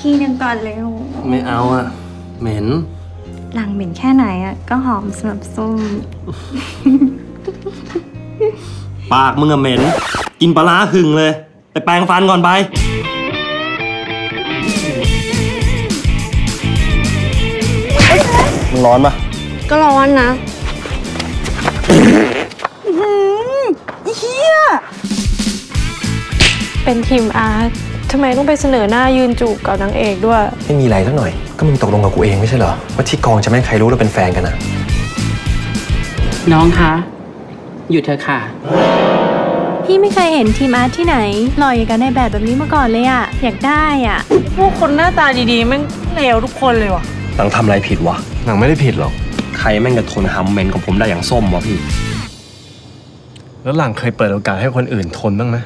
ทีหนึ่งก่อนเร็ว ไม่เอาอะเหม็น หลังเหม็นแค่ไหนอะก็หอมสำหรับส้ม ปากมึงอะเหม็น กินปลาร้าหึงเลย ไปแปรงฟันก่อนไป มันร้อนปะก็ร้อนนะเป็นทีมอาร์ต ทำไมต้องไปเสนอหน้ายืนจูบกับนางเอกด้วย ไม่มีอะไรสักหน่อย ก็มึงตกลงกับกูเองไม่ใช่เหรอ ว่าที่กองจะไม่ให้ใครรู้เราเป็นแฟนกันอะน้องคะหยุดเถอะค่ะ พี่ไม่เคยเห็นทีมอาร์ตที่ไหนหล่ออย่างกันในแบบแบบนี้มาก่อนเลยอะอยากได้อะพวกคนหน้าตาดีๆแม่งเลวทุกคนเลยว่ะหลังทำอะไรผิดวะ หนังไม่ได้ผิดหรอก ใครแม่งจะทนหำเหม็นของผมได้อย่างส้มวะพี่ แล้วหลังเคยเปิดโอกาสให้คนอื่นทนบ้างไหม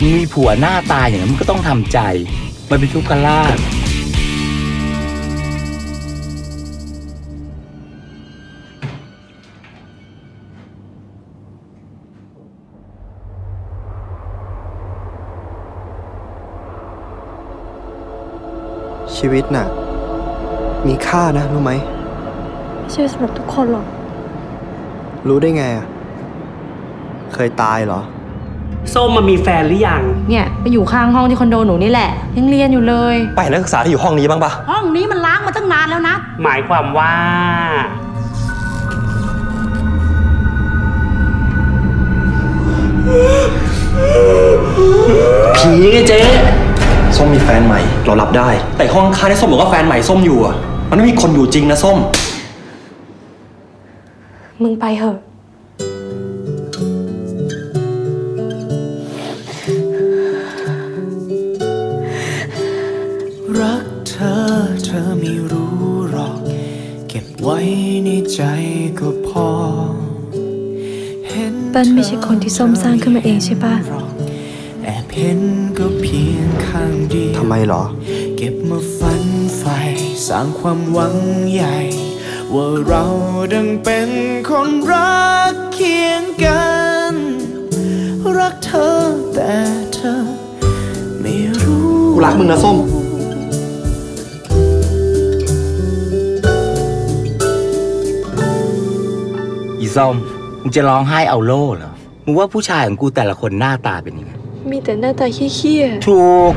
มึงมีผัวหน้าตาอย่างนั้นมึงก็ต้องทำใจ มันเป็นทุกขลาภชีวิตน่ะ มีค่านะ รู้ไหม ไม่ใช่สำหรับทุกคนหรอก รู้ได้ไงอะ เคยตายเหรอ ส้มมามีแฟนหรือยัง เนี่ยไปอยู่ข้างห้องที่คอนโดหนูนี่แหละยังเรียนอยู่เลย ไปนักศึกษาที่อยู่ห้องนี้บ้างปะห้องนี้มันล้างมาตั้งนานแล้วนะ หมายความว่า ผีไงเจ๊ส้มมีแฟนใหม่ เรารับได้ แต่ห้องข้างที่ส้มบอกว่าแฟนใหม่ส้มอยู่อะมันไม่มีคนอยู่จริงนะส้ม มึงไปเถอะ เธอเธอไม่รู้หรอก เก็บไว้ในใจก็พอห็นเปิ้ลไม่ใช่คนที่ส้มสร้างขึ้นมาเองใช่ปะหรอกแอบเห็นก็เพียงข้างเดียวทำไมเหรอ เก็บมาฝันใฝ่สร้างความหวังใหญ่ ว่าเราดังเป็นคนรักเคียงกัน รักเธอแต่เธอ ไม่รู้กูรักมึงนะส้ม อีส้มมึงจะร้องไห้เอาโล่เหรอ มึงว่าผู้ชายของกูแต่ละคนหน้าตาเป็นยังไง มีแต่หน้าตาเขี้ยๆ ถูก